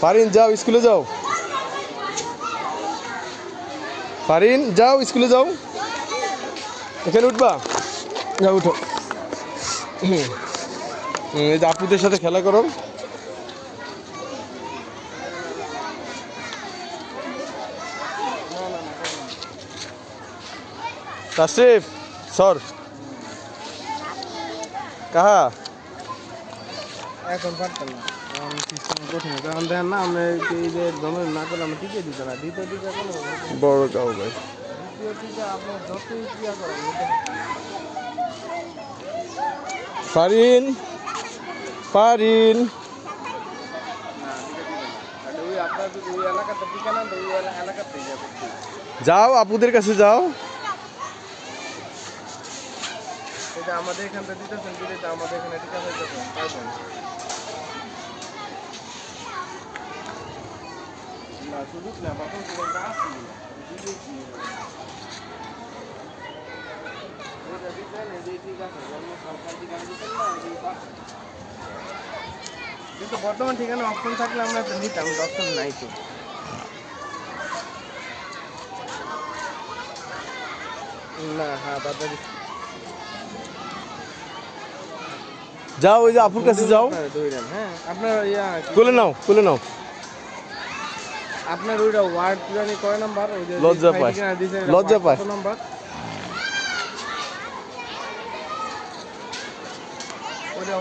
ফারিন যাও স্কুলে যাও। ফারিন যাও স্কুলে যাও। এখানে উঠবা? যাও উঠো। এই যে আপুদের সাথে খেলা করো। তাশরিফ সর। কাহা? এখন পারতাম না। এখন সিস্টেম কঠিন কারণ দেখেন না আমরা এই যে জমে না করলে আমরা টিকে দিত না। দ্বিতীয় টিকা কোনো বড় কাউ ভাই দ্বিতীয় টিকা আপনার যতই ক্রিয়া করেন ফারিন ফারিন। ওই আপনার যদি ওই এলাকাতে টিকা না ওই এলাকাতেই যাবে। যাও আপুদের কাছে যাও। এটা আমাদের এখান থেকে দিতেছেন দিলে আমাদের এখানে টিকা পাইছেন না শুধু। কিন্তু বর্তমান ঠিকানা অপশন থাকলে আমরা নিতাম অপশন নাই তো। না হ্যাঁ বাদ যাও ওই যে আপুর কাছে যাও। আপনারা দৌড়ান, হ্যাঁ। আপনার কি- তুলে নাও তুলে নাও। আপনার ওইটা ওয়ার্ড জানি কয় নাম্বার? ওই যে লজ্জা যে পায়। ঠিকানা দিয়েছেন, এটা লজ্জা পায়। নাম্বার? ওইটা